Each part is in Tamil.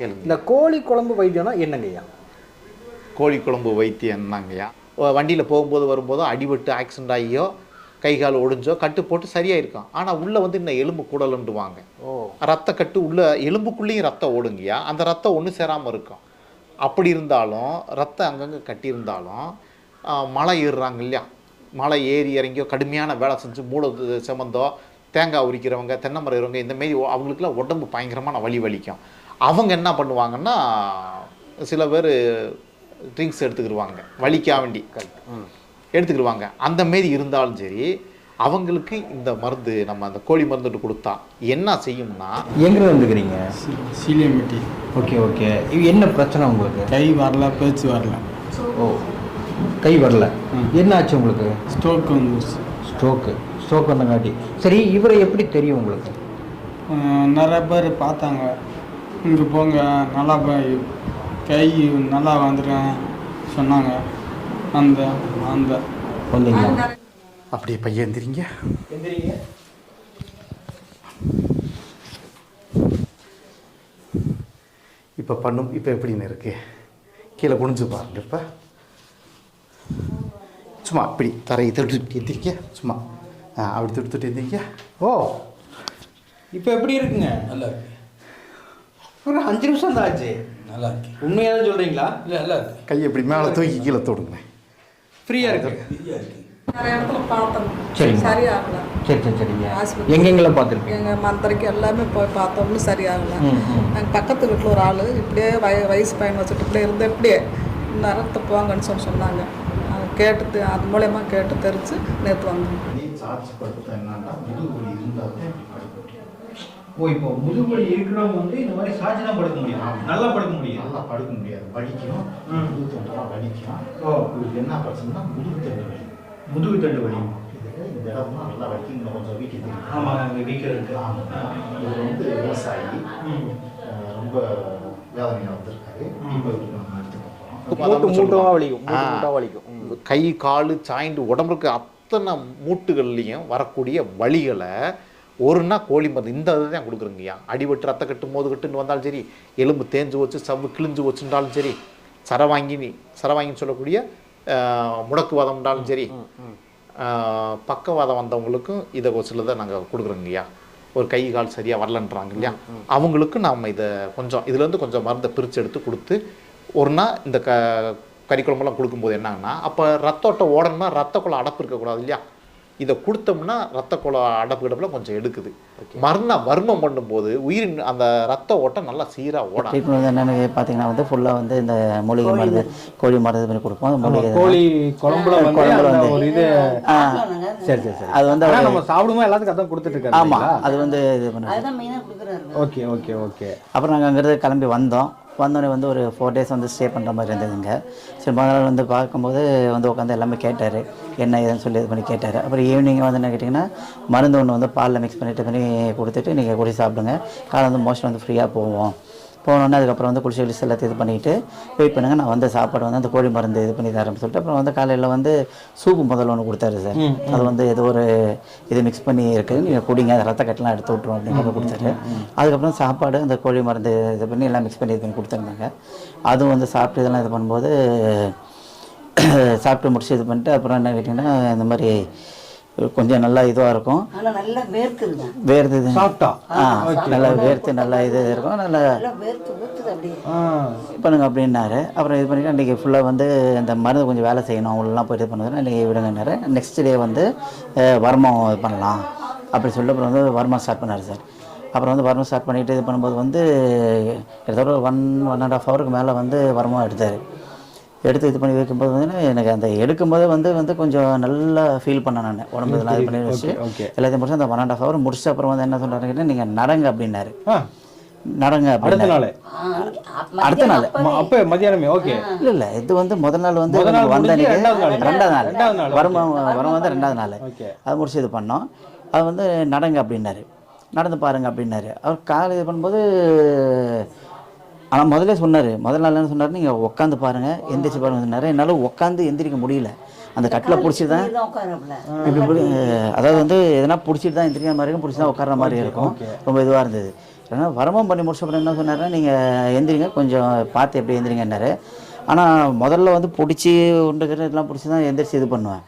இந்த கோழி குழம்பு வைத்தியம்னா என்னங்கய்யா? கோழி குழம்பு வைத்தியம் என்னங்கய்யா? வண்டியில் போகும்போது வரும்போதோ அடிபட்டு ஆக்சிடென்ட் ஆகியோ கை கால் ஒடிஞ்சோ கட்டு போட்டு சரியாக இருக்கும் ஆனால் உள்ளே வந்து இன்னும் எலும்பு கூடலுண்டுவாங்க ஓ. ரத்த கட்டு உள்ள எலும்புக்குள்ளேயும் ரத்தம் ஓடுங்கய்யா அந்த ரத்தம் ஒன்று சேராமல் இருக்கும். அப்படி இருந்தாலும் ரத்தம் அங்கங்கே கட்டியிருந்தாலும் மலை ஏறுறாங்க இல்லையா? மலை ஏறி இறங்கியோ கடுமையான வேலை செஞ்சு மூட செமந்தோ தேங்காய் உரிக்கிறவங்க தென்னை மரம் ஏறுறவங்க இந்த மாரி அவங்களுக்குலாம் உடம்பு பயங்கரமான வலி வலிக்கும். அவங்க என்ன பண்ணுவாங்கன்னா சில பேர் ட்ரிங்க்ஸ் எடுத்துக்கிடுவாங்க வலிக்கா வேண்டி. எடுத்துக்கிடுவாங்க அந்த மாரி இருந்தாலும் சரி அவங்களுக்கு இந்த மருந்து நம்ம அந்த கோழி மருந்து கொடுத்தா என்ன செய்யும்னா எங்கே வந்துக்கிறீங்க? சீலியம்பட்டி. Okay okay. இது என்ன பிரச்சனை உங்களுக்கு? கை வரல பேச்சு வரல. ஓ கை வரல. என்ன ஆச்சு உங்களுக்கு? ஸ்ட்ரோக் வந்துருச்சு. ஸ்ட்ரோக்கு ஸ்ட்ரோக் வந்தங்காட்டி. சரி இவரை எப்படி தெரியும் உங்களுக்கு? நிறைய பேர் பார்த்தாங்க. இங்கே போங்க நல்லா போய் கை நல்லா வந்துடுறேன் சொன்னாங்க. அந்த அந்த. வந்தீங்களா? அப்படியே பையன் எந்திரிங்க. எந்திரிங்க. இப்போ பண்ணும் இப்போ எப்படின்னு இருக்கு? கீழே குனிஞ்சு பாருங்க இப்போ. சும்மா இப்படி தரையை தொட்டு எந்திரிக்க சும்மா. ஆ, அப்படி தொட்டு தொட்டு எந்திரிக்க ஓ. இப்போ எப்படி இருக்குங்க? நல்லா இருக்கு. ஒரு அஞ்சு நிமிஷம் தான் ஆச்சு. நல்லா இருக்கு. உண்மையாக தான் சொல்கிறீங்களா இல்லை நல்லா இருக்கு. கையை இப்படி மேலே தூக்கி கீழே தொடுங்க. ஃப்ரீயாக இருக்கு. ஃப்ரீயாக இருக்கு. நிறைய இடத்துல பார்த்தோம். சரிங்க. சரியாகல. சரி சரி சரிங்க. ஆஸ்பத்திரி. எங்கெங்கெல்லாம் பார்த்துருக்கீங்க? எங்கள் மந்திரிக்கு எல்லாமே போய் பார்த்தோம்னு சரியாகல. எங்கள் பக்கத்து வீட்டில் ஒரு ஆள் இப்படியே வய வயசு பையன் வச்சுட்டு இப்படியே இருந்து இப்படியே நேரத்தை போங்கன்னு சொல்லி சொன்னாங்க. அது கேட்டு அது மூலயமா கேட்டு தெரிஞ்சு நேற்று வந்தோம் சார்ஜ் படுத்த என்னன்னா முதுகுவலி இருந்தால் ஓ இப்போ முதுகுவலி இருக்கிறவங்க வந்து இந்த மாதிரி சாட்சி தான் படுக்க முடியும். நல்லா படுக்க முடியும். நல்லா படுக்க முடியாது. வலிக்கும். ம். முதுகு தொண்டெல்லாம் வலிக்கும். ஓ. இதுக்கு என்ன பிரச்சனைனா முதுகு தண்டு வலி. முதுகு தண்டு வலி. இதுக்கு இந்த இடம்லாம் நல்லா வலிக்கும் இன்னும் கொஞ்சம் வீக்கி தெரியும் ஆமாம் அங்கே வீக்கில் இருக்கு இவர் வந்து விவசாயி ரொம்ப வேதனையாக வந்திருக்காரு. இப்போ நம்ம எடுத்துக்க மூட்டு மூட்டமாக வலிக்கும். மூட்டு ஆ. மூட்டாக வலிக்கும். ம். கை கால் சாய்ந்து உடம்புக்கு அத்தனை மூட்டுகள்லையும் வரக்கூடிய வலிகளை ஒரு நாள் கோழி மருந்து இந்த இதுதான் கொடுக்குறங்கய்யா அடிபட்டு ரத்த கட்டு மோது கட்டுன்னு வந்தாலும் சரி எலும்பு தேஞ்சு வச்சு சவ்வு கிழிஞ்சு வச்சுட்டாலும் சரி சரவாங்கி சரவாங்கின்னு சொல்லக்கூடிய அஹ், முடக்குவாதம்னாலும் சரி பக்கவாதம் வந்தவங்களுக்கும் இதை ஒரு சிலதை நாங்கள் கொடுக்குறோங்கய்யா ஒரு கை கால் சரியாக வரலன்றாங்க இல்லையா? அவங்களுக்கு நாம் இதை கொஞ்சம் இதுலேருந்து கொஞ்சம் மருந்தை பிரித்து எடுத்து கொடுத்து ஒரு நாள் இந்த க கறிக்குழம்பெல்லாம் கொடுக்கும்போது என்னங்கன்னா அப்போ ரத்தோட்டம் ஓடணும்னா ரத்த குழாய் அடப்பு இருக்கக்கூடாது இல்லையா? இதை கொடுத்தோம்னா ரத்த குழாய் அடப்பு கிடப்புல கொஞ்சம் எடுக்குது. மறுநா வர்மம் பண்ணும்போது உயிரின் அந்த ரத்த ஓட்டம் நல்லா சீராக ஓடும் ட்ரீட்மெண்ட் வந்து என்னென்னு பார்த்தீங்கன்னா வந்து ஃபுல்லாக வந்து இந்த மூலிகை மருந்து கோழி மருந்து இது பண்ணி கொடுப்போம். மூலிகை கோழி குழம்புல வந்து குழம்புல வந்து. ஒரு இது சரி சரி சரி. அது வந்து நம்ம சாப்பிடும்போது எல்லாத்துக்கும் அதான் கொடுத்துட்டு இருக்காரு ஆமாம்? அது வந்து இது பண்ண அதுதான் மெயினாக கொடுக்குறாரு. Okay okay okay. அப்புறம் நாங்கள் அங்கேருந்து கிளம்பி வந்தோம். வந்தோடனே வந்து ஒரு ஃபோர் டேஸ் வந்து ஸ்டே பண்ணுற மாதிரி இருந்ததுங்க. சரி முதல் நாள் வந்து பார்க்கும்போது வந்து உட்காந்து எல்லாமே கேட்டார். என்ன ஏதுன்னு சொல்லி இது பண்ணி கேட்டார். அப்புறம் ஈவினிங் வந்து என்ன கேட்டிங்கன்னா மருந்து ஒன்று வந்து பாலில் மிக்ஸ் பண்ணிட்டு பண்ணி கொடுத்துட்டு நீங்கள் குடி சாப்பிடுங்க. காலை வந்து மோஸ்ட்லி வந்து ஃப்ரீயாக போவோம். போனோடனே அதுக்கப்புறம் வந்து குளிச்சு கிளிச்சு எல்லாத்தையும் இது பண்ணிவிட்டு வெயிட் பண்ணுங்க நான் வந்து சாப்பாடு வந்து அந்த கோழி மருந்து இது பண்ணி தரேன்னு சொல்லிட்டு அப்புறம் வந்து காலையில் வந்து சூப்பு முதல்ல ஒன்று கொடுத்தாரு சார். அது வந்து ஏதோ ஒரு இது மிக்ஸ் பண்ணி இருக்குது நீங்கள் குடிங்க அந்த ரத்த கட்டெலாம் எடுத்து விட்ருவோம் அப்படிங்கிறத கொடுத்தாரு. அதுக்கப்புறம் சாப்பாடு அந்த கோழி மருந்து இது பண்ணி எல்லாம் மிக்ஸ் பண்ணி இது பண்ணி கொடுத்துருந்தாங்க. அதுவும் வந்து சாப்பிட்டு இதெல்லாம் இது பண்ணும்போது சாப்பிட்டு முடிச்சு இது பண்ணிட்டு அப்புறம் என்ன கேட்டிங்கன்னா இந்த மாதிரி கொஞ்சம் நல்லா இதுவாக இருக்கும். நல்லா வேர்க்குதுங்க. வேர்த்து சாப்பிட்டா ஆ நல்லா வேர்த்து நல்லா இது இருக்கும். நல்லா பண்ணுங்க அப்படின்னாரு. அப்புறம் இது பண்ணிட்டு அன்றைக்கி ஃபுல்லாக வந்து இந்த மருந்து கொஞ்சம் வேலை செய்யணும். அவங்களெலாம் போய் இது பண்ணுறது இன்றைக்கி விடுங்கன்னாரு. நெக்ஸ்ட் டே வந்து வர்மம் இது பண்ணலாம். அப்படி சொல்லிட்டு அப்புறம் வந்து வர்மம் ஸ்டார்ட் பண்ணார் சார். அப்புறம் வந்து வர்மம் ஸ்டார்ட் பண்ணிட்டு இது பண்ணும்போது வந்து கிட்டத்தட்ட ஒரு ஒன் ஒன் அண்ட் ஆஃப் ஹவருக்கு மேலே வந்து வர்மம் எடுத்தார். எடுத்து இது பண்ணி வைக்கும்போது வந்து எனக்கு அந்த எடுக்கும்போது வந்து வந்து கொஞ்சம் நல்லா ஃபீல் பண்ணேன் நான். உடம்பு இதெல்லாம் இது பண்ணி வச்சு. எல்லாத்தையும் முடிச்சு அந்த ஒன் அண்ட் ஆஃப் ஹவர் முடிச்ச அப்புறம் வந்து என்ன சொல்கிறாருன்னா நீங்கள் நடங்க அப்படின்னாரு. நடங்க அடுத்த நாள். அடுத்த நாள். ம- அப்ப மதியானமே ஓகே இல்ல இல்ல இது வந்து முதல் நாள் வந்து முதல் நாள் எனக்கு வந்த ரெண்டாவது நாள். ரெண்டாவது நாள் வரும் வரும் வந்து ரெண்டாவது நாள். அது முடிச்சு இது பண்ணோம். அது வந்து நடங்க அப்படின்னாரு. நடந்து பாருங்க அப்படின்னாரு. அவர் காலை இது பண்ணும்போது ஆனால் முதல்ல சொன்னார். முதல் நாள் என்ன சொன்னார்? நீங்கள் உட்காந்து பாருங்க. எந்திரிச்சு பாருங்க. சொன்னார் என்னால் உட்காந்து எந்திரிக்க முடியல. அந்த கட்டில் பிடிச்சி தான் இப்படி அதாவது வந்து எதனா பிடிச்சிட்டு தான் எந்திரிக்கிற மாதிரி இருக்கும். பிடிச்சி தான் உட்கார்ற மாதிரி இருக்கும். ரொம்ப இதுவாக இருந்தது. ஏன்னா வரமும் பண்ணி முடிச்ச அப்புறம் என்ன சொன்னாருன்னா நீங்கள் எந்திரிங்க. கொஞ்சம் பார்த்து எப்படி எந்திரிங்கன்னாரு. ஆனால் முதல்ல வந்து பிடிச்சி உண்டுக்கிற இதெல்லாம் பிடிச்சி தான் எந்திரிச்சு இது பண்ணுவேன்.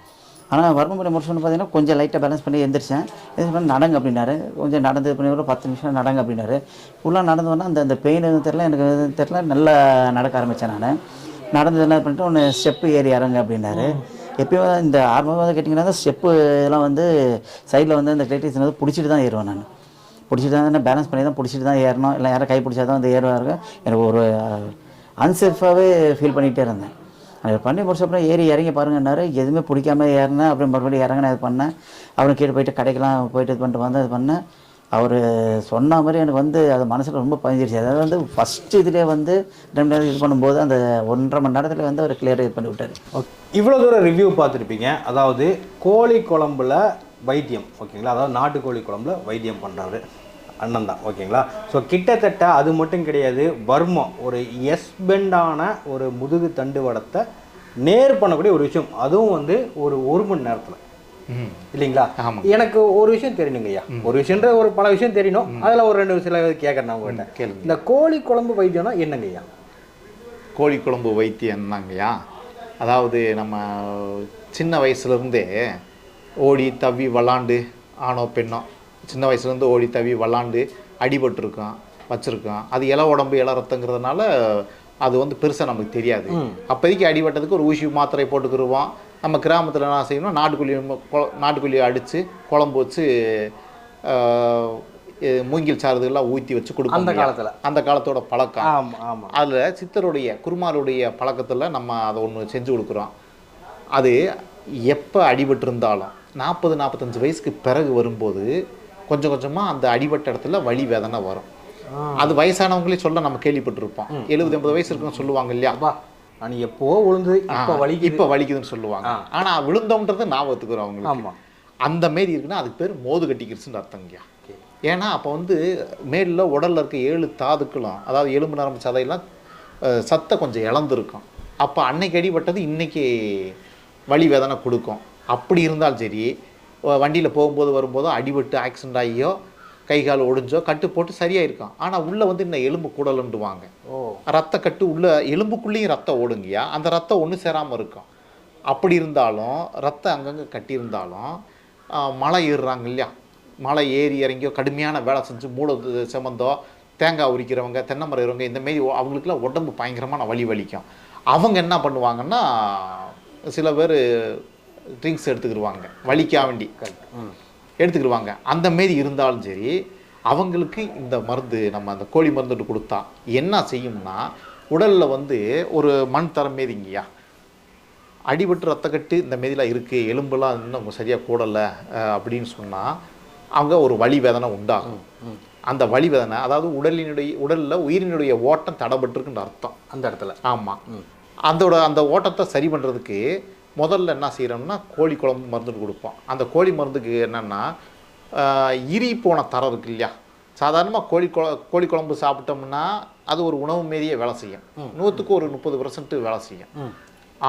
ஆனால் வரம்பு பண்ணி முடிச்சோன்னு பார்த்தீங்கன்னா கொஞ்சம் லைட்டாக பேலன்ஸ் பண்ணி எந்திரிச்சேன். எந்திரிச்சு பண்ணி நடங்க அப்படின்னாரு. கொஞ்சம் நடந்து பண்ணி ஒரு பத்து நிமிஷம் நடங்க அப்படின்னாரு. ஃபுல்லாக நடந்து வந்தால் அந்த அந்த பெயின் எதுவும் தெரில எனக்கு எதுவும் தெரில நல்லா நடக்க ஆரம்பித்தேன் நான். நடந்து என்ன பண்ணிட்டு ஒன்று ஸ்டெப்பு ஏறி இறங்க அப்படின்னாரு. எப்பயும் இந்த ஆரம்பமாக கேட்டிங்கன்னா கேட்டிங்கன்னா ஸ்டெப்பு இதெல்லாம் வந்து சைடில் வந்து அந்த கிளைட்டிஸ் வந்து பிடிச்சிட்டு தான் ஏறுவேன் நான். பிடிச்சிட்டு தான் பேலன்ஸ் பண்ணி தான் பிடிச்சிட்டு தான் ஏறணும். இல்லை யாரும் கை பிடிச்சா தான் வந்து ஏறுவா எனக்கு ஒரு அன்சேஃபாகவே ஃபீல் பண்ணிகிட்டே இருந்தேன். அது பண்ணி முடிச்ச அப்புறம் ஏறி இறங்கி பாருங்கன்னாரு. எதுவுமே பிடிக்காம ஏறினேன். அப்புறம் மறுபடியும் இறங்கினேன் இது பண்ணேன். அப்புறம் கீழே போயிட்டு கடைக்கெல்லாம் போயிட்டு இது பண்ணிட்டு வந்து இது பண்ணேன். அவர் சொன்ன மாதிரி எனக்கு வந்து அது மனசில் ரொம்ப பதிஞ்சிருச்சு. அதாவது வந்து ஃபஸ்ட்டு இதுலேயே வந்து ரெண்டு நேரம் இது பண்ணும்போது அந்த ஒன்றரை மணி நேரத்தில் வந்து அவர் கிளியர் இது பண்ணி விட்டார். இவ்வளோ தூரம் ரிவ்யூ பார்த்துருப்பீங்க. அதாவது கோழி குழம்புல வைத்தியம் ஓகேங்களா? அதாவது நாட்டுக்கோழி குழம்புல வைத்தியம் பண்ணுறாரு அண்ணன் தான் ஓகேங்களா? ஸோ கிட்டத்தட்ட அது மட்டும் கிடையாது வர்மம் ஒரு எஸ் பெண்டான ஒரு முதுகு தண்டுவடத்தை நேர் பண்ணக்கூடிய ஒரு விஷயம். அதுவும் வந்து ஒரு ஒரு மணி நேரத்தில். இல்லைங்களா. எனக்கு ஒரு விஷயம் தெரியணுங்க ஐயா. ஒரு விஷயன்ற ஒரு பல விஷயம் தெரியணும். அதில் ஒரு ரெண்டு சில கேட்குறேன் நான் உங்கள்கிட்ட. இந்த கோழி குழம்பு வைத்தியம்னா என்னங்க ஐயா? கோழி குழம்பு வைத்தியம்னாங்கய்யா அதாவது நம்ம சின்ன வயசுலேருந்தே ஓடி தவி விளாண்டு ஆணோ பெண்ணோ சின்ன வயசுலேருந்து ஓடி தவி விளாண்டு அடிபட்டிருக்கோம் வச்சுருக்கோம் அது இல உடம்பு இல ரத்தங்கிறதுனால அது வந்து பெருசாக நமக்கு தெரியாது. அப்போதைக்கு அடிபட்டதுக்கு ஒரு ஊசி மாத்திரை போட்டுக்கிருவோம் நம்ம கிராமத்தில் என்ன செய்யணும் கொ- நாட்டுக்கோழியை அடித்து குழம்பு வச்சு மூங்கில் சாறுதெல்லாம் ஊற்றி வச்சு கொடுப்போம் அந்த? காலத்துல. அந்த காலத்தோட பழக்கம். ஆமாம் ஆமாம் அதில் சித்தருடைய குருமாருடைய பழக்கத்தில் நம்ம அதை ஒன்று செஞ்சு கொடுக்குறோம். அது எப்போ அடிபட்டிருந்தாலும் நாற்பது நாற்பத்தஞ்சு வயசுக்கு பிறகு வரும்போது கொஞ்சம் கொஞ்சமாக அந்த அடிபட்ட இடத்துல வலி வேதனை வரும். அது வயசானவங்களே சொல்ல நம்ம கேள்விப்பட்டிருப்போம். எழுபது எண்பது வயசு இருக்குன்னு சொல்லுவாங்க இல்லையா? நான் எப்போ விழுந்து இப்போ வலி இப்போ வலிக்குதுன்னு சொல்லுவாங்க. ஆ. ஆனா விழுந்தோம்ன்றது ஞாபகத்துக்குறோம் அவங்களுக்கு. ஆமாம் அந்த மாரி இருக்குன்னா அதுக்கு பேர் மோது கட்டிக்கிருச்சுன்னு அர்த்தங்கய்யா ஏன்னா அப்போ வந்து மேலில் உடல்ல இருக்க ஏழு தாதுக்களும் அதாவது எலும்பு நரம்பு சதையெல்லாம் சத்தை கொஞ்சம் இழந்திருக்கும். அப்போ அன்னைக்கு அடிபட்டது இன்னைக்கு வலி வேதனை கொடுக்கும். அப்படி இருந்தாலும் சரி வண்டியில் போகும்போது வரும்போதோ அடிபட்டு ஆக்சிடென்ட் ஆகியோ கை கால் ஒடிஞ்சோ கட்டு போட்டு சரியாயிருக்கும் ஆனால் உள்ளே வந்து இன்னும் எலும்பு கூடலுண்டுவாங்க ஓ. ரத்த கட்டு உள்ள எலும்புக்குள்ளேயும் ரத்தம் ஓடுங்கய்யா அந்த ரத்தம் ஒன்று சேராமல் இருக்கும் அப்படி இருந்தாலும் ரத்தம் அங்கங்கே கட்டியிருந்தாலும் மலை ஏறுறாங்க இல்லையா? மலை ஏறி இறங்கியோ கடுமையான வேலை செஞ்சு மூட செமந்தோ தேங்காய் உரிக்கிறவங்க தென்னை மரம் ஏறுறவங்க இந்த மாரி ஒ- அவங்களுக்குலாம் உடம்பு பயங்கரமான வலி வலிக்கும். அவங்க என்ன பண்ணுவாங்கன்னா சில பேர் ட்ரிங்க்ஸ் எடுத்துக்கிடுவாங்க வலிக்கா வேண்டி எடுத்துக்கிடுவாங்க அந்த மாரி இருந்தாலும் சரி அவங்களுக்கு இந்த மருந்து நம்ம அந்த கோழி மருந்து கொடுத்தா என்ன செய்யும்னா உடலில் வந்து ஒரு மண் தரம் மாரிங்கய்யா அடிபட்டு ரத்தக்கட்டு இந்த மாரிலாம் இருக்குது எலும்பெல்லாம் இன்னும் சரியாக கூடலை அப்படின்னு சொன்னால் அவங்க ஒரு வலி வேதனை உண்டாகும். அந்த வலி வேதனை அதாவது உடலினுடைய உடலில் உயிரினுடைய ஓட்டம் தடபட்டிருக்குன்ற அர்த்தம். அந்த இடத்துல. ஆமாம் அதோட அந்த ஓட்டத்தை சரி பண்ணுறதுக்கு முதல்ல என்ன செய்கிறோம்னா கோழி குழம்பு மருந்து கொடுப்போம். அந்த கோழி மருந்துக்கு என்னென்னா இரி போன தரம் இருக்கு இல்லையா? சாதாரணமாக கோழி குழ கோழி குழம்பு சாப்பிட்டோம்னா அது ஒரு உணவு மாரியே வேலை செய்யும். நூற்றுக்கு ஒரு முப்பது பர்சன்ட் வேலை செய்யும்.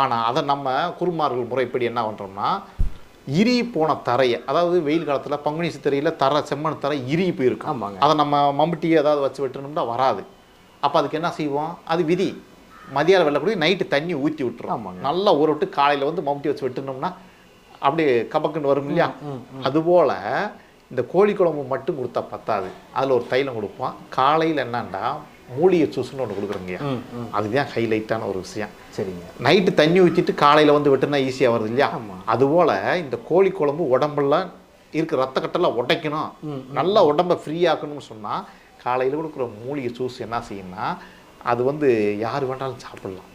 ஆனால் அதை நம்ம குருமார்கள் முறைப்படி என்ன பண்ணுறோம்னா இரி போன தரையை அதாவது வெயில் காலத்தில் பங்குனி சித்திரையில் தர செம்மண் தரை இரி போயிருக்கும். ஆமாங்க. அதை நம்ம மம்பட்டி ஏதாவது வச்சு வெட்டணும்னா வராது. அப்போ அதுக்கு என்ன செய்வோம்? அது விதி. மதியானம் வெள்ளக்கூடிய நைட்டு தண்ணி ஊற்றி விட்டுரும். நல்லா ஊற விட்டு காலையில் வந்து மம்பட்டி வச்சு வெட்டினோம்னா அப்படியே கபக்குன்னு வரும் இல்லையா? அதுபோல் இந்த கோழி குழம்பு மட்டும் கொடுத்தா பத்தாது. அதில் ஒரு தைலம் கொடுப்போம். காலையில் என்னன்னா மூலிகை ஜூஸ்னு ஒன்று கொடுக்குறோங்க ம் ம். அதுதான் ஹைலைட்டான ஒரு விஷயம். சரிங்க. நைட்டு தண்ணி ஊற்றிட்டு காலையில் வந்து வெட்டினா ஈஸியாக வருது இல்லையா? அதுபோல் இந்த கோழி குழம்பு உடம்பெல்லாம் இருக்க ரத்த கட்டெல்லாம் உடைக்கணும். நல்லா உடம்ப ஃப்ரீ ஆக்கணும்னு சொன்னால் காலையில் கொடுக்குற மூலிகை ஜூஸ் என்ன செய்யும்னா அது வந்து யார் வேணாலும் சாப்பிடலாம்.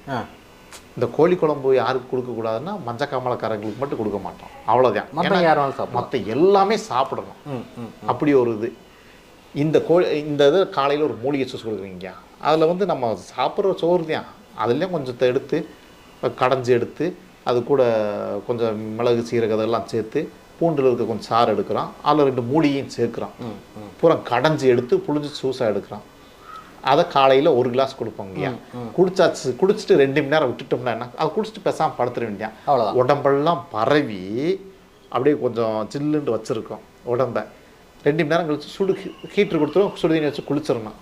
இந்த கோழி குழம்பு யாருக்கு கொடுக்கக்கூடாதுன்னா மஞ்ச காமலக்காரங்களுக்கு மட்டும் கொடுக்க மாட்டோம். அவ்வளோதான் மற்ற யார் வேணாலும் சாப்பிடலாம். மற்ற எல்லாமே சாப்பிடணும். அப்படி ஒரு இது. இந்த கோழி இந்த இது காலையில் ஒரு மூலிகை ஜூஸ் கொடுக்குறீங்க அதில் வந்து நம்ம சாப்பிட்ற சோறு தான். அதுலேயும் கொஞ்சத்தை எடுத்து கடைஞ்சி எடுத்து அது கூட கொஞ்சம் மிளகு சீரகம் இதெல்லாம் சேர்த்து பூண்டில் இருக்க கொஞ்சம் சாறு எடுக்கிறோம். அதில் ரெண்டு மூலிகையும் சேர்க்குறோம். பூரா கடைஞ்சி எடுத்து புளிஞ்சு ஜூஸாக எடுக்கிறோம். அதை காலையில் ஒரு கிளாஸ் கொடுப்போங்கய்யா குடிச்சாச்சு குடிச்சிட்டு ரெண்டு மணி நேரம் விட்டுட்டோம்னா என்ன? அதை குடிச்சிட்டு பேசாமல் படுத்துட வேண்டியான் அவ்வளோதான் உடம்பெல்லாம் பரவி அப்படியே கொஞ்சம் சில்லுன்னு வச்சுருக்கோம் உடம்ப. ரெண்டு மணி நேரம் கழிச்சு சுடு ஹீட்ரு கொடுத்துரும் சுடு தண்ணி வச்சு குளிச்சிடணும்.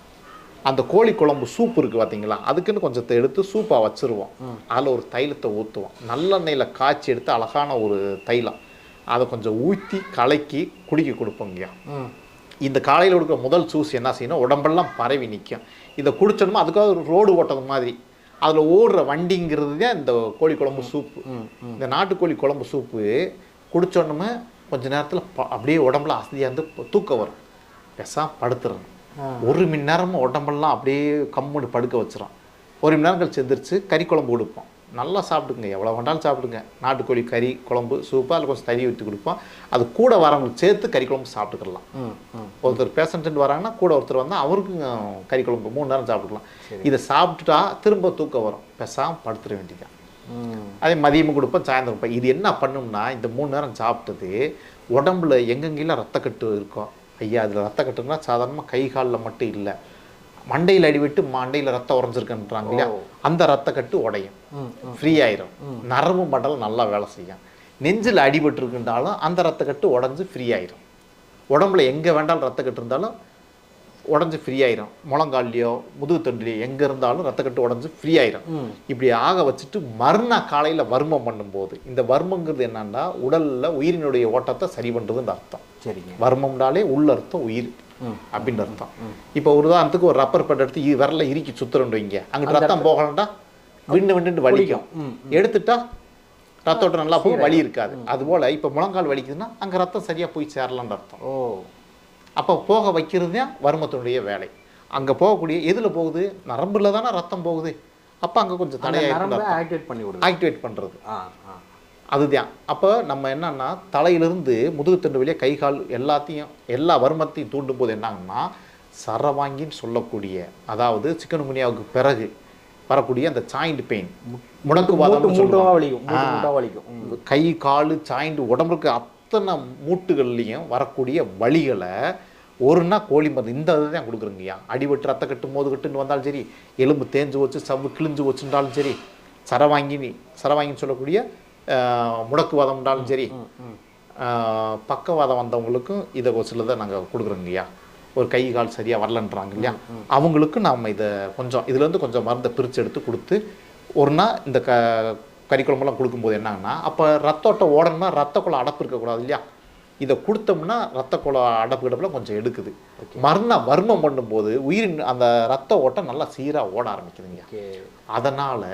அந்த கோழி குழம்பு சூப் இருக்குது பார்த்தீங்களா அதுக்குன்னு கொஞ்சத்தை எடுத்து சூப்பாக வச்சுருவோம். அதில் ஒரு தைலத்தை ஊற்றுவோம் நல்லெண்ணெயில் காய்ச்சி எடுத்து அழகான ஒரு தைலம். அதை கொஞ்சம் ஊற்றி கலக்கி குடிக்க கொடுப்போங்கய்யா இந்த காலையில் கொடுக்குற முதல் ஜூஸ் என்ன செய்யணும்? உடம்பெல்லாம் பரவி நிற்கும் இதை குடிச்சோம்னா அதுக்காக ஒரு ரோடு ஓட்டது மாதிரி. அதில் ஓடுற வண்டிங்கிறது தான் இந்த கோழி குழம்பு சூப்பு. இந்த நாட்டுக்கோழி குழம்பு சூப்பு குடிச்சோன்னமே கொஞ்ச நேரத்தில் அப்படியே உடம்புல அசதியாக இருந்து தூக்கம் வரும். பெசாம படுத்துறணும். ஒரு மணி நேரமும் உடம்பெல்லாம் அப்படியே கம்முன்னு படுக்க வச்சிரும். ஒரு மணி நேரம் கழிச்சு எந்திரிச்சு கறி குழம்பு கொடுப்போம் நல்லா சாப்பிடுங்க. எவ்வளோ வேண்டாலும் சாப்பிடுங்க. நாட்டுக்கோழி கறி குழம்பு சூப்பு அதில் கொஞ்சம் தறி ஊற்றி கொடுப்போம். அது கூட வரவங்களுக்கு சேர்த்து கறி குழம்பு சாப்பிட்டுக்கலாம். ஒருத்தர் பேஷண்ட்டு வராங்கன்னா கூட ஒருத்தர் வந்தால் அவருக்கும் கறி குழம்பு மூணு நேரம் சாப்பிட்டுக்கலாம். இதை சாப்பிட்டுட்டா திரும்ப தூக்கம் வரும். பெசாம படுத்துட வேண்டியதான் அதே மதியமும் கொடுப்போம் சாயந்தரம் கொடுப்போம். இது என்ன பண்ணும்னா இந்த மூணு நேரம் சாப்பிட்டது உடம்புல எங்கெங்கெல்லாம் ரத்தக்கட்டு இருக்கும்? ஐயா அதில் ரத்தக்கட்டுனா சாதாரணமாக கை காலில் மட்டும் இல்லை. மண்டையில் அடிவிட்டு மண்டையில் ரத்தம் உறைஞ்சிருக்குன்றாங்க இல்லையா? அந்த ரத்தக்கட்டு உடையும். ஃப்ரீ ஆயிரும். நரம்பு மண்டலம் நல்லா வேலை செய்யும். நெஞ்சில் அடிபட்டிருக்குன்றாலும் அந்த ரத்தக்கட்டு உடஞ்சி ஃப்ரீ ஆயிரும். உடம்புல எங்கே வேண்டாலும் ரத்தக்கட்டு இருந்தாலும் உடஞ்சி ஃப்ரீ ஆயிரும். முழங்கால்லையோ முதுகு தண்டுலையோ எங்கே இருந்தாலும் ரத்தக்கட்டு உடஞ்சி ஃப்ரீ ஆயிரும். இப்படி ஆக வச்சுட்டு மறுநாள் காலையில் வர்மம் பண்ணும்போது இந்த வர்மங்கிறது என்னன்னா உடல்ல உயிரினுடைய ஓட்டத்தை சரி பண்ணுறதுன்னு அர்த்தம். சரிங்க. வர்மம்னாலே உள்ள அர்த்தம் உயிர். அப்படின்னு அர்த்தம். இப்போ ஒரு உதாரணத்துக்கு ஒரு ரப்பர் பேட் எடுத்து விரல்ல இறுக்கி சுத்துறோம் வைங்க. அங்கிட்டு ரத்தம் போகலண்டா விண்டு விண்டு வலிக்கும். எடுத்துட்டா ரத்தோட்டம் நல்லா போகும் வலி இருக்காது. அதுபோல இப்போ முழங்கால் வலிக்குதுன்னா அங்க ரத்தம் சரியா போய் சேரலான்னு அர்த்தம். ஓ. அப்போ போக வைக்கிறது தான் வர்மத்தினுடைய வேலை. அங்க போகக்கூடிய எதுல போகுது? நரம்புல தானே ரத்தம் போகுது. அப்போ அங்க கொஞ்சம் தடையாக ஆக்டிவேட் பண்ணி ஆக்டிவேட் பண்றது. ஆ ஆ. அதுதான். அப்போ நம்ம என்னன்னா தலையிலிருந்து முதுகுத்தண்டு வழியாக கை கால் எல்லாத்தையும் எல்லா வருமத்தையும் தூண்டும் போது என்னாங்கன்னா சரவாங்கின்னு சொல்லக்கூடிய அதாவது சிக்கன் குனியாவுக்கு பிறகு வரக்கூடிய அந்த சாயிண்ட் பெயின் முடக்கு வலிக்கும். கை கால் சாய்ந்து உடம்புக்கு அத்தனை மூட்டுகள்லையும் வரக்கூடிய வலிகளை ஒரு நாள் கோழி மருந்து இந்த இதுதான் கொடுக்குறங்கய்யா. அடிபட்டு ரத்த கட்டு மோது கட்டுன்னு வந்தாலும் சரி எலும்பு தேஞ்சு வச்சு சவ்வு கிழிஞ்சு வச்சுட்டாலும் சரி சரவாங்கி சரவாங்கின்னு சொல்லக்கூடிய ஆஹ், முடக்குவாதம்னாலும் சரி பக்கவாதம் வந்தவங்களுக்கும் இதை ஒரு சிலதை நாங்கள் கொடுக்குறோங்கய்யா ஒரு கை கால் சரியாக வரலன்றாங்க இல்லையா? அவங்களுக்கு நாம் இதை கொஞ்சம் இதுலேருந்து கொஞ்சம் மருந்தை பிரித்து எடுத்து கொடுத்து ஒரு நாள் இந்த க கறிக்குழம்பெல்லாம் கொடுக்கும்போது என்னங்கன்னா அப்போ ரத்தோட்டம் ஓடணும்னா ரத்த குழாய் அடப்பு இருக்கக்கூடாது இல்லையா? இதை கொடுத்தோம்னா ரத்த அடப்பு கிடப்புலாம் கொஞ்சம் எடுக்குது. மறுநாள் வர்மம் பண்ணும்போது உயிரின் அந்த ரத்த ஓட்டம் நல்லா சீராக ஓட ஆரம்பிக்குதுங்க அதனால்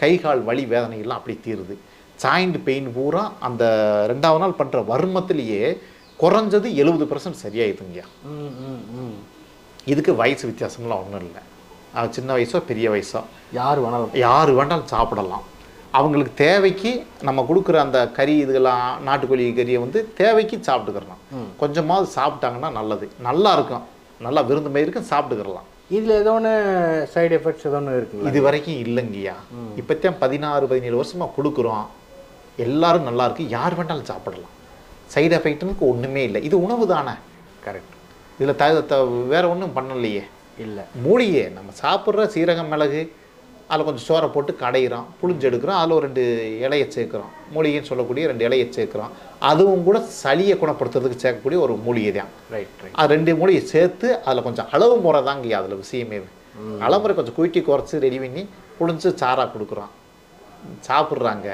கை கால் வலி வேதனைகள்லாம் அப்படி தீருது. சாயிண்ட் பெயின் பூரா அந்த ரெண்டாவது நாள் பண்ணுற வர்மத்திலேயே குறைஞ்சது எழுபது பர்சன்ட் சரியாயிடுதுங்கய்யா. ம் ம் ம். இதுக்கு வயசு வித்தியாசம்லாம் ஒன்றும் இல்லை. சின்ன வயசோ பெரிய வயசோ. யார் வேணாலும். யார் வேண்டாலும் சாப்பிடலாம். அவங்களுக்கு தேவைக்கு நம்ம கொடுக்குற அந்த கறி இதுகெல்லாம் நாட்டுக்கோழி கறியை வந்து தேவைக்கு சாப்பிட்டுக்கிறலாம். கொஞ்சமாவது சாப்பிட்டாங்கன்னா நல்லது. நல்லா இருக்கும். நல்லா விருந்து மாதிரி இருக்கும் சாப்பிட்டுக்கிறலாம். இதில் ஏதோ ஒன்று சைடு எஃபெக்ட்ஸ் ஏதோ ஒன்று இருக்குங்களா இது வரைக்கும் இல்லைங்கய்யா. இப்போத்தான் பதினாறு பதினேழு வருஷமா கொடுக்குறோம். எல்லாரும் நல்லா இருக்கு. யார் வேண்டாலும் சாப்பிடலாம். சைடு எஃபெக்ட்னுக்கு ஒன்றுமே இல்லை. இது உணவு தானே? கரெக்ட் இதில் த த- வேற ஒன்றும் பண்ணலையே. இல்லை. மூலிகை. நம்ம சாப்பிட்ற சீரகம் மிளகு அதில் கொஞ்சம் சோறை போட்டு கடையிறோம். புளிஞ்சு எடுக்கிறோம். அதில் ஒரு ரெண்டு இலையை சேர்க்குறோம். மூலிகைன்னு சொல்லக்கூடிய ரெண்டு இலையை சேர்க்குறோம். அதுவும் கூட சளியை குணப்படுத்துறதுக்கு சேர்க்கக்கூடிய ஒரு மூலிகை தான். ரைட் ரைட் அது ரெண்டு மூலிகை சேர்த்து அதில் கொஞ்சம் அளவு முறை தாங்க அதில் விஷயமே. அளவு முறை கொஞ்சம் குயிட்டி குறைச்சி ரெடி பண்ணி புளிஞ்சு சாராக கொடுக்குறோம். சாப்பிட்றாங்க.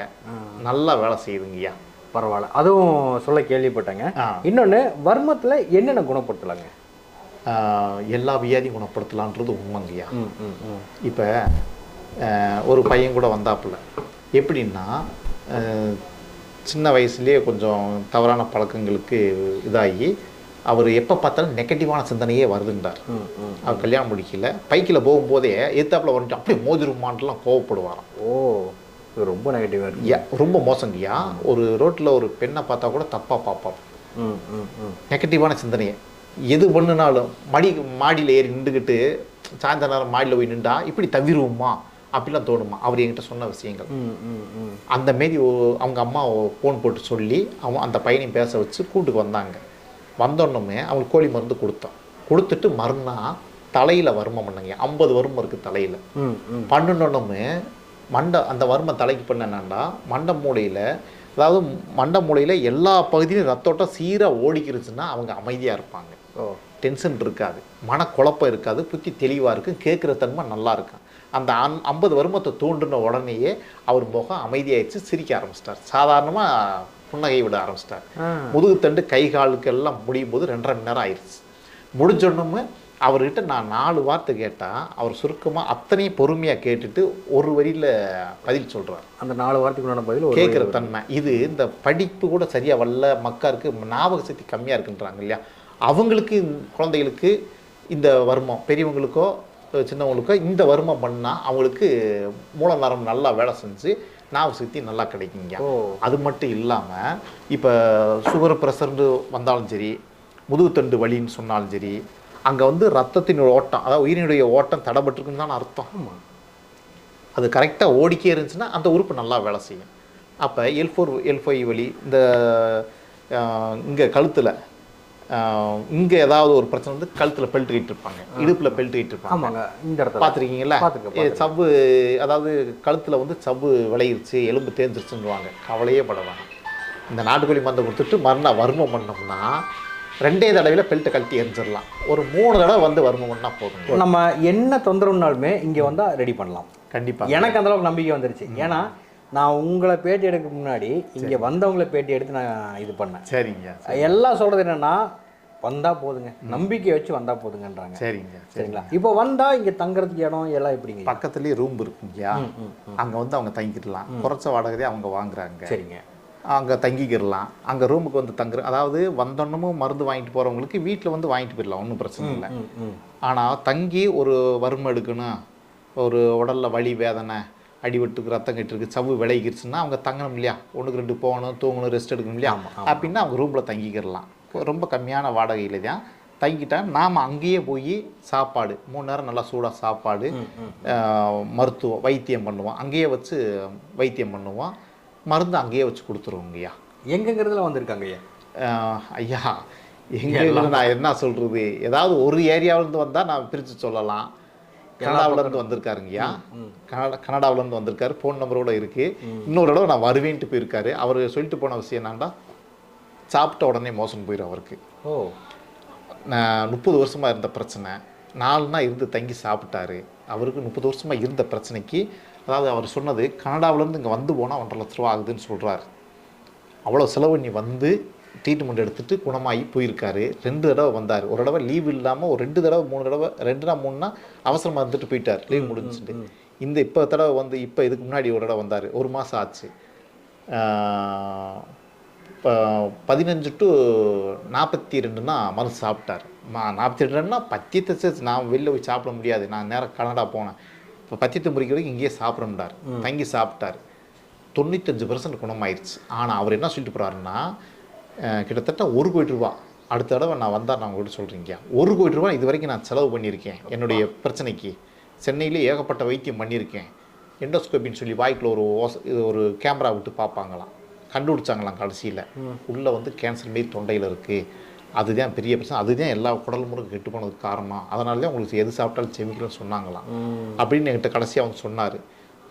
நல்லா வேலை செய்யுதுங்கய்யா பரவாயில்ல. அதுவும் சொல்ல கேள்விப்பட்டேங்க. ஆ. இன்னொன்று வர்மத்தில் என்னென்ன குணப்படுத்தலாங்க? எல்லா வியாதியும் குணப்படுத்தலான்றது உண்மைங்கய்யா இப்போ ஒரு பையன் கூட வந்தாப்புல. எப்படின்னா சின்ன வயசுலேயே கொஞ்சம் தவறான பழக்கங்களுக்கு இதாகி அவர் எப்போ பார்த்தாலும் நெகட்டிவான சிந்தனையே வருதுன்றார். அவர் கல்யாணம் முடிக்கல. பைக்கில் போகும்போதே எத்தாப்புல வந்துட்டு அப்படியே மோதிருமான்ட்டுலாம் கோவப்படுவாராம். ஓ. ரொம்ப நெகட்டிவாக இருக்கு. ரொம்ப மோசங்கய்யா ஒரு ரோட்டில் ஒரு பெண்ணை பார்த்தா கூட தப்பாக பார்ப்பார் ம் ம் ம். நெகட்டிவான சிந்தனையை. எது பண்ணுனாலும் மடி மாடியில் ஏறி நின்றுக்கிட்டு சாயந்தர நேரம் மாடியில் போய் நின்றா இப்படி தவிருவோமா? அப்படிலாம் தோணுமா? அவர் என்கிட்ட சொன்ன விஷயங்கள். அந்த மாரி அவங்க அம்மா ஃபோன் போட்டு சொல்லி அவன் அந்த பையனையும் பேச வச்சு கூட்டுக்கு வந்தாங்க. வந்தோடனே அவங்களுக்கு கோழி மருந்து கொடுத்தோம். கொடுத்துட்டு மறுநா தலையில் வருமம் பண்ணாங்க. ஐம்பது வருமம் இருக்குது தலையில். பண்ணினோடனே மண்டை அந்த வர்மம் தலைக்கு பண்ண என்னன்னா மண்டை மூளையில் அதாவது மண்டை மூளையில் எல்லா பகுதியிலும் ரத்தோட்டம் சீராக ஓடிக்கிருச்சுன்னா அவங்க அமைதியாக இருப்பாங்க. ஓ. டென்ஷன் இருக்காது. மனக்குழப்பம் இருக்காது. புத்தி தெளிவாக இருக்கும். கேட்குற தன்மை நல்லா இருக்கும். அந்த அன் ஐம்பது வருமத்தை தூண்டின உடனேயே அவர் முகம் அமைதியாயிடுச்சு சிரிக்க ஆரம்பிச்சிட்டார். சாதாரணமாக புன்னகை விட ஆரம்பிச்சிட்டார். முதுகுத்தண்டு கை காலுக்கு எல்லாம் முடியும் போது ரெண்டரை மணி நேரம் ஆயிடுச்சு முடிஞ்சோடனே அவர்கிட்ட நான் நாலு வார்த்தை கேட்டால் அவர் சுருக்கமாக அத்தனையும் பொறுமையாக கேட்டுட்டு ஒரு வரியில் பதில் சொல்கிறார் அந்த நாலு வாரத்துக்கு உண்டான பதில் கேட்குற தன்மை. இது இந்த படிப்பு கூட சரியாக வரல மக்காருக்கு ஞாபக சக்தி கம்மியாக இருக்குன்றாங்க இல்லையா? அவங்களுக்கு குழந்தைகளுக்கு இந்த வருமம் பெரியவங்களுக்கோ சின்னவங்களுக்கோ இந்த வருமம் பண்ணால் அவங்களுக்கு மூல நரம் நல்லா வேலை செஞ்சு ஞாபக சக்தி நல்லா கிடைக்குங்க. ஓ. அது மட்டும் இல்லாமல் இப்போ சுகர் ப்ரெஷர்னு வந்தாலும் சரி முதுகுத்தண்டு வலின்னு சொன்னாலும் சரி அங்கே வந்து ரத்தத்தின் ஓட்டம் அதாவது உயிரினுடைய ஓட்டம் தடைபட்டிருக்குன்னு தான் அர்த்தம். அது கரெக்டாக ஓடிக்கே இருந்துச்சுன்னா அந்த உறுப்பு நல்லா வேலை செய்யும். அப்போ எல் ஃபோர் எல் ஃபைவ் வலி இந்த இங்கே கழுத்தில் இங்கே ஏதாவது ஒரு பிரச்சனை வந்து கழுத்தில் பெல்ட் கட்டிட்டு இருப்பாங்க. இடுப்பில் பெல்ட் கட்டிட்டு இருப்பாங்க. ஆமாங்க இந்த இடத்துல. பார்த்துருக்கீங்களா சவ்வு அதாவது கழுத்தில் வந்து சவ்வு விளையிருச்சு எலும்பு தேஞ்சிருச்சுன்னுவாங்க. கவலையே பட வேணாம். இந்த நாட்டுக்கோழி மருந்தை கொடுத்துட்டு மறுநாள் வர்மம் பண்ணோம்னா ரெண்டே தடவையில் பெல்ட்டை கழட்டி எரிஞ்சிடலாம். ஒரு மூணு தடவை வந்து பண்ணால் போதும். நம்ம என்ன தொந்தரவுனாலுமே இங்கே வந்தால் ரெடி பண்ணலாம். கண்டிப்பாக எனக்கு அந்த அளவுக்கு நம்பிக்கை வந்துருச்சு. ஏன்னா நான் உங்களை பேட்டி எடுக்க முன்னாடி இங்கே வந்தவங்கள பேட்டி எடுத்து நான் இது பண்ணேன். சரிங்க எல்லாம் சொல்கிறது என்னன்னா வந்தா போதுங்க. நம்பிக்கை வச்சு வந்தா போதுங்கன்றாங்க. சரிங்க சரி. சரிங்களா? இப்போ வந்தா இங்க தங்குறதுக்கு இடம் எல்லாம் எப்படிங்க? பக்கத்துலேயே ரூம் இருக்குங்கய்யா அங்கே வந்து அவங்க தங்கிக்கிடலாம் குறைச்ச வாடகை அவங்க வாங்குறாங்க. சரிங்க. அங்கே தங்கிக்கிடலாம் அங்கே ரூமுக்கு வந்து தங்குற அதாவது வந்தோன்னமும் மருந்து வாங்கிட்டு போகிறவங்களுக்கு வீட்டில் வந்து வாங்கிட்டு போயிடலாம். ஒன்றும் பிரச்சனை இல்லை. ஆனால் தங்கி ஒரு வறுமை எடுக்கணும் ஒரு உடலில் வலி வேதனை அடிபட்டுக்கு ரத்தம் கட்டிருக்கு சவ்வு விளைகிருச்சுன்னா அவங்க தங்கணும் இல்லையா? ஒன்றுக்கு ரெண்டு போகணும் தூங்கணும் ரெஸ்ட் எடுக்கணும் இல்லையா? அப்படின்னா அவங்க ரூமில் தங்கிக்கிடலாம் ரொம்ப கம்மியான வாடகையில் தான் தங்கிட்டா நாம் அங்கேயே போய் சாப்பாடு மூணு நேரம் நல்லா சூடாக சாப்பாடு மருத்துவம் வைத்தியம் பண்ணுவோம். அங்கேயே வச்சு வைத்தியம் பண்ணுவோம். மருந்து அங்கேயே வச்சு கொடுத்துருவோங்கய்யா எங்கங்கிறதுல வந்திருக்காங்க ஐயா? ஐயா எங்க நான் என்ன சொல்றது? ஏதாவது ஒரு ஏரியாவுல இருந்து வந்தா நான் பிரிச்சு சொல்லலாம். கனடாவுல இருந்து வந்திருக்காருங்கய்யா கனடா கனடாவுல இருந்து வந்திருக்காரு ஃபோன் நம்பரோட இருக்கு. இன்னொரு தடவை நான் வருவேன்ட்டு போயிருக்காரு. அவர் சொல்லிட்டு போன விஷயம் என்னன்னா சாப்பிட்ட உடனே மோசம் போயிடும் அவருக்கு. ஓ. நான் முப்பது வருஷமா இருந்த பிரச்சனை. நாலு நாள் இருந்து தங்கி சாப்பிட்டாரு. அவருக்கு முப்பது வருஷமா இருந்த பிரச்சனைக்கு அதாவது அவர் சொன்னது கனடாவுலேருந்து இங்கே வந்து போனால் ஒன்றரை லட்ச ரூபா ஆகுதுன்னு சொல்றாரு. அவ்வளோ செலவு பண்ணி வந்து ட்ரீட்மெண்ட் எடுத்துட்டு குணமாகி போயிருக்காரு. ரெண்டு தடவை வந்தார். ஒரு தடவை லீவ் இல்லாமல் ஒரு ரெண்டு தடவை மூணு தடவை ரெண்டுனா மூணுனா அவசரமாக இருந்துட்டு போயிட்டார். லீவ் முடிஞ்சுட்டு. இந்த இப்போ தடவை வந்து இப்போ இதுக்கு முன்னாடி ஒரு தடவை வந்தார். ஒரு மாதம் ஆச்சு. இப்போ பதினஞ்சு டு நாற்பத்தி ரெண்டுனா மருந்து சாப்பிட்டார். நாற்பத்தி ரெண்டுனா பத்தியத்தை சேர்த்து நான் வெளில போய் சாப்பிட முடியாது. நான் நேராக கனடா போனேன். இப்போ பத்தியத்தை முறிக்க வரைக்கும் இங்கேயே சாப்பிடண்டார் தங்கி சாப்பிட்டார். தொண்ணூத்தஞ்சு பர்சன்ட் குணமாயிருச்சு. ஆனால் அவர் என்ன சொல்லிட்டு போகிறாருன்னா கிட்டத்தட்ட ஒரு கோடி ரூபா. அடுத்த தடவை நான் வந்தால் நான் உங்கள்கிட்ட சொல்கிறீங்க ஒரு கோடி ரூபா இது வரைக்கும் நான் செலவு பண்ணியிருக்கேன். என்னுடைய பிரச்சனைக்கு. சென்னையிலே ஏகப்பட்ட வைத்தியம் பண்ணியிருக்கேன். எண்டோஸ்கோப்பின்னு சொல்லி வாய்க்குள்ள ஒரு ஓச இது ஒரு கேமரா விட்டு பார்ப்பாங்களாம். கண்டுபிடிச்சாங்களாம் கடைசியில். உள்ளே வந்து கேன்சர் மாரி தொண்டையில் இருக்குது அதுதான் பெரிய பிரச்சனை. அதுதான் எல்லா குடல் முறைக்கும் கெட்டு போனதுக்கு காரணம். அதனால தான் உங்களுக்கு எது சாப்பிட்டாலும் செமிக்கலன்னு சொன்னாங்களாம். அப்படின்னு என்கிட்ட கடைசியாக அவங்க சொன்னார்.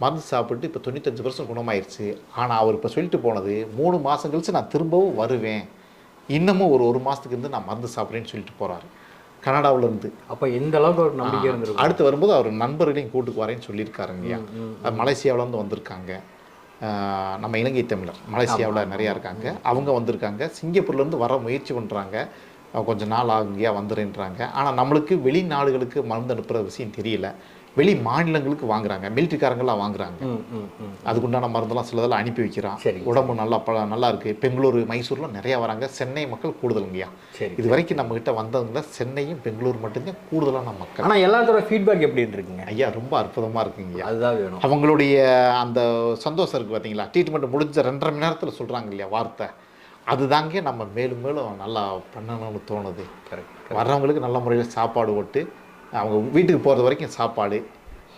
மருந்து சாப்பிட்டு இப்போ தொண்ணூத்தஞ்சு பர்சன்ட் குணமாயிருச்சு. ஆனால் அவர் இப்போ சொல்லிட்டு போனது மூணு மாதம் கழிச்சு நான் திரும்பவும் வருவேன். இன்னமும் ஒரு ஒரு மாதத்துக்கு இருந்து நான் மருந்து சாப்பிட்றேன்னு சொல்லிட்டு போகிறாரு கனடாவுல இருந்து. அப்ப எந்த அளவுக்கு ஒரு நம்பிக்கை இருந்திருக்கும்? அடுத்து வரும்போது அவர் நண்பர்களையும் கூட்டுக்கு வரேன்னு சொல்லியிருக்காருங்கய்யா அது மலேசியாவுல இருந்து வந்திருக்காங்க. நம்ம இலங்கை தமிழர். மலேசியாவில் நிறையா இருக்காங்க. அவங்க வந்திருக்காங்க. சிங்கப்பூர்லேருந்து வர முயற்சி பண்ணுறாங்க கொஞ்ச நாள் ஆகுங்கய்யா வந்துடுன்றாங்க ஆனால் நம்மளுக்கு வெளிநாடுகளுக்கு மருந்து அனுப்புகிற விஷயம் தெரியல. வெளி மாநிலங்களுக்கு வாங்குறாங்க. மிலிட்ரிக்காரங்களாம் வாங்குறாங்க. அதுக்குண்டான மருந்தெல்லாம் சிலதெல்லாம் அனுப்பி வைக்கிறான். உடம்பு நல்லா ப நல்லா இருக்கு. பெங்களூர் மைசூர்ல நிறைய வராங்க. சென்னை மக்கள் கூடுதலுங்கய்யா இது வரைக்கும் நம்ம கிட்ட வந்தவங்கள சென்னையும் பெங்களூர் மட்டும்தான் கூடுதலான மக்கள். ஆனா எல்லாத்தோட ஃபீட்பேக் எப்படி இருக்குங்க ஐயா ரொம்ப அற்புதமா இருக்குங்கய்யா. அதுதான் வேணும். அவங்களுடைய அந்த சந்தோஷம் இருக்கு பார்த்தீங்களா ட்ரீட்மெண்ட் முடிஞ்ச ரெண்டரை மணி நேரத்தில் சொல்றாங்க இல்லையா வார்த்தை? அதுதாங்க நம்ம மேலும் மேலும் நல்லா பண்ணணும்னு தோணுது. கரெக்ட் வர்றவங்களுக்கு நல்ல முறையில் சாப்பாடு போட்டு அவங்க வீட்டுக்கு போகிறது வரைக்கும் சாப்பாடு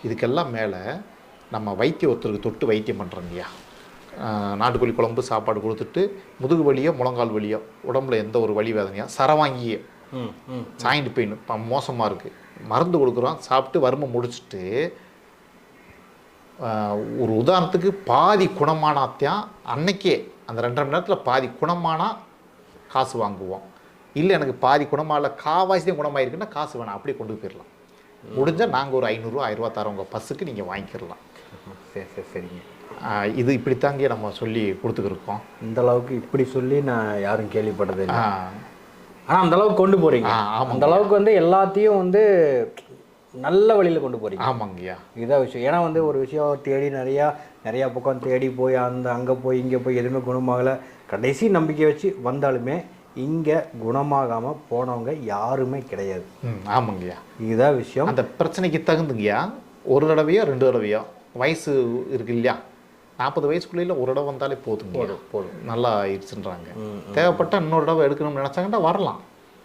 இதுக்கெல்லாம் மேலே நம்ம வைத்திய ஒருத்தருக்கு தொட்டு வைத்தியம் பண்ணுறோங்கய்யா நாட்டுக்கோழி குழம்பு சாப்பாடு கொடுத்துட்டு முதுகு வலியோ முழங்கால் வலியோ உடம்புல எந்த ஒரு வலி வேதனையோ சரவாங்கியே. சாயிண்ட் பெயின் மோசமாக இருக்குது மருந்து கொடுக்குறோம் சாப்பிட்டு வறுமை முடிச்சுட்டு ஒரு உதாரணத்துக்கு பாதி குணமானாத்தான் அன்னைக்கே அந்த ரெண்டரை மணி நேரத்தில் பாதி குணமானா காசு வாங்குவோம். இல்லை எனக்கு பாதி குணமாக இல்லை காவாசி தான் குணமாயிருக்குன்னா காசு வேணாம் அப்படியே கொண்டு போயிடலாம். முடிஞ்சால் நாங்கள் ஒரு ஐநூறுரூவா ஆயிரரூவா தரோம் உங்கள் பஸ்ஸுக்கு நீங்கள் வாங்கிக்கிடலாம் சரி சரி சரிங்க. இது இப்படித்தாங்க நம்ம சொல்லி கொடுத்துக்கிருக்கோம். இந்த அளவுக்கு இப்படி சொல்லி நான் யாரும் கேள்விப்பட்டது ஆனால் அந்த அளவுக்கு கொண்டு ஆமாங்க. அந்த அளவுக்கு வந்து எல்லாத்தையும் வந்து நல்ல வழியில கொண்டு போறீங்க. ஆமாங்கய்யா. இதான் விஷயம். ஏன்னா வந்து ஒரு விஷயம் தேடி நிறையா நிறையா பக்கம் தேடி போய் அந்த அங்கே போய் இங்கே போய் எதுவுமே குணமாகலை. கடைசி நம்பிக்கை வச்சு வந்தாலுமே இங்கே குணமாகாமல் போனவங்க யாருமே கிடையாது. ம் ஆமாங்கய்யா. இதுதான் விஷயம். அந்த பிரச்சனைக்கு தகுந்துங்கய்யா. ஒரு தடவையோ ரெண்டு தடவையோ வயசு இருக்கு இல்லையா? நாற்பது வயசுக்குள்ளே ஒரு தடவை வந்தாலே போதுங்க போதும், போதும். நல்லா ஆயிடுச்சுன்றாங்க. தேவைப்பட்டா இன்னொரு தடவை எடுக்கணும்னு நினச்சாங்கன்னா வரலாம்.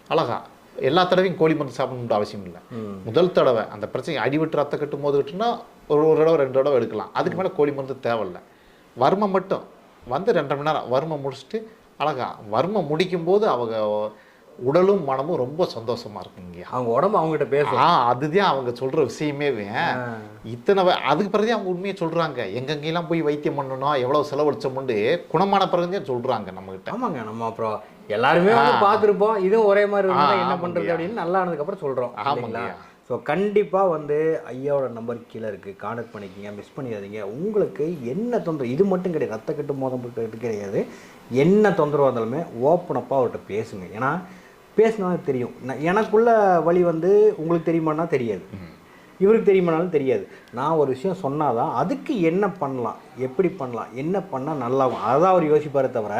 அழகா. எல்லா தடவையும் கோழி மருந்து சாப்பிடணுன்ற அவசியம் இல்லை. முதல் தடவை அந்த பிரச்சனை அடிவிட்டு ரத்த கட்டும் போது கட்டுனா ஒரு ஒரு தடவை ரெண்டு தடவை எடுக்கலாம். அதுக்கு மேலே கோழி மருந்து தேவையில்லை. வறுமை மட்டும். வந்து ரெண்டரை மணி நேரம் வறுமை முடிச்சுட்டு அழகா வறுமை முடிக்கும் போது அவங்க உடலும் மனமும் ரொம்ப சந்தோஷமா இருக்குங்கய்யா அவங்க உடம்பு அவங்ககிட்ட பேசும் ஆ அதுதான் அவங்க சொல்ற விஷயமே இத்தனை அதுக்கு பிறகு அவங்க உண்மையை சொல்றாங்க. எங்கெங்கெல்லாம் போய் வைத்தியம் பண்ணணும் எவ்வளவு செலவழிச்சோம்னு குணமான பிறகுதான் சொல்றாங்க நம்ம கிட்ட ஆமாங்க நம்ம அப்புறம் எல்லாருமே வந்து பார்த்துருப்போம். இதுவும் ஒரே மாதிரி என்ன. பண்றது அப்படின்னு நல்லா ஆனதுக்கப்புறம் சொல்கிறோம் ஆமாங்கய்யா. ஸோ கண்டிப்பாக வந்து ஐயாவோட நம்பர் கீழே இருக்குது கான்டாக்ட் பண்ணிக்கிங்க மிஸ் பண்ணிடாதீங்க. உங்களுக்கு என்ன தொந்தரவு? இது மட்டும் கிடையாது. ரத்த கட்டு மோதம் இது கிடையாது. என்ன தொந்தரவாக இருந்தாலுமே ஓப்பன் அப்பாக அவர்கிட்ட பேசுங்க. ஏன்னா பேசினா தெரியும். நான் எனக்குள்ள வழி வந்து உங்களுக்கு தெரியுமான்னா தெரியாது. இவருக்கு தெரியுமானாலும் தெரியாது. நான் ஒரு விஷயம் சொன்னாதான் அதுக்கு என்ன பண்ணலாம்? எப்படி பண்ணலாம்? என்ன பண்ணால் நல்லாகும்? அதான் அவர் யோசிப்பாரே தவிர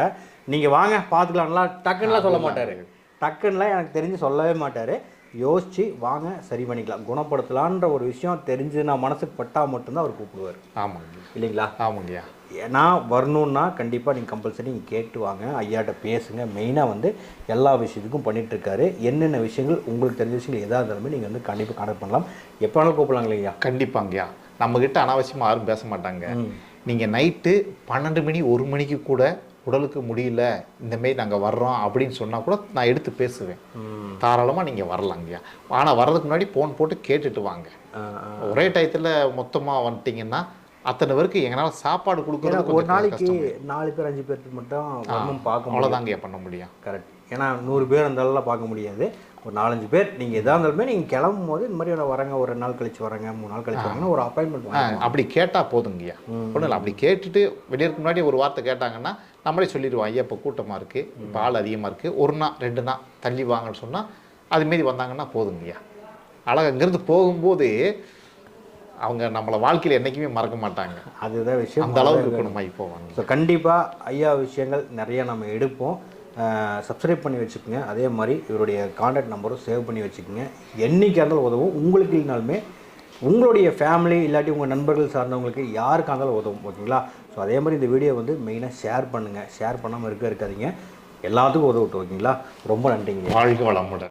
நீங்கள் வாங்க பார்த்துக்கலாம்லாம் டக்குன்னுலாம் சொல்ல மாட்டார். டக்குன்னுலாம் எனக்கு தெரிஞ்சு சொல்லவே மாட்டார். யோசித்து வாங்க சரி பண்ணிக்கலாம். குணப்படுத்தலான்ற ஒரு விஷயம் தெரிஞ்சு நான் மனசுக்கு பட்டால் மட்டும்தான் அவர் கூப்பிடுவார். ஆமாங்க. இல்லைங்களா? ஆமாங்கய்யா. ஏன்னா வரணுன்னா கண்டிப்பாக நீங்கள் கம்பல்சரி நீங்கள் கேட்டு வாங்க. ஐயாட்ட பேசுங்க. மெயினாக வந்து எல்லா விஷயத்துக்கும் பண்ணிட்டு இருக்காரு என்னென்ன விஷயங்கள் உங்களுக்கு தெரிஞ்ச விஷயங்கள் எதாக இருந்தாலுமே நீங்கள் வந்து கண்டிப்பாக கான்டாக்ட் பண்ணலாம். எப்போ வேணாலும் கூப்பிடலாங்க இல்லையா கண்டிப்பாங்கய்யா. நம்ம கிட்ட அனாவசியமா யாரும் பேச மாட்டாங்க. நீங்க நைட்டு பன்னெண்டு மணி ஒரு மணிக்கு கூட உடலுக்கு முடியல இந்த மாரி நாங்க வர்றோம் அப்படின்னு சொன்னா கூட நான் எடுத்து பேசுவேன். தாராளமா நீங்க வரலாங்கய்யா ஆனா வர்றதுக்கு முன்னாடி ஃபோன் போட்டு கேட்டுட்டு வாங்க. ஒரே டயத்துல மொத்தமா வந்துட்டீங்கன்னா அத்தனை பேருக்கு எங்களால சாப்பாடு கொடுக்குறது ஒரு நாளைக்கு. நாலு பேர் அஞ்சு பேருக்கு மட்டும் வர்மம் பார்க்க முடியும் அவ்வளவுதாங்கய்யா பண்ண முடியும். கரெக்ட் ஏன்னா நூறு பேர் இருந்தாலும் பார்க்க முடியாது. ஒரு நாலஞ்சு பேர் நீங்கள் எதாக இருந்தாலுமே நீங்கள் கிளம்பும் போது இந்த மாதிரி வரேங்க ஒரு ரெண்டு நாள் கழிச்சு வரேங்க மூணு நாள் கழிச்சு வரேங்கன்னா ஒரு அப்பாயின்மெண்ட் அப்படி கேட்டா போதுங்கய்யா ஒன்றும் இல்லை அப்படி கேட்டுட்டு வெளியேறதுக்கு முன்னாடி ஒரு வார்த்தை கேட்டாங்கன்னா நம்மளே சொல்லிடுவோம் ஐயா இப்போ கூட்டமாக இருக்குது இப்போ ஆள் அதிகமாக இருக்குது ஒரு நாள் ரெண்டு நாள் தள்ளி வாங்கன்னு சொன்னால் அதுமாரி வந்தாங்கன்னா போதுங்கய்யா அழகா இங்கேருந்து போகும்போது அவங்க நம்மளை வாழ்க்கையில் என்றைக்குமே மறக்க மாட்டாங்க. அதுதான் விஷயம். அந்த அளவுக்கு குணமாகி போவாங்க ஸோ கண்டிப்பாக ஐயா விஷயங்கள் நிறைய நம்ம எடுப்போம். சப்ஸ்கிரைப் பண்ணி வச்சுக்கோங்க. அதே மாதிரி இவருடைய காண்டாக்ட் நம்பரும் சேவ் பண்ணி வச்சுக்கோங்க. என்னைக்கு இருந்தாலும் உதவும். உங்களுக்கு இல்லைனாலுமே உங்களுடைய ஃபேமிலி இல்லாட்டி உங்கள் நண்பர்கள் சார்ந்தவங்களுக்கு யாருக்காக இருந்தாலும் உதவும் ஓகேங்களா ஸோ அதே மாதிரி இந்த வீடியோ வந்து மெயினாக ஷேர் பண்ணுங்கள் ஷேர் பண்ணாமல் இருக்க இருக்காதிங்க. எல்லாத்துக்கும் உதவிட்டு ஓகேங்களா? ரொம்ப நன்றிங்க. வாழ்க வளமுடன்.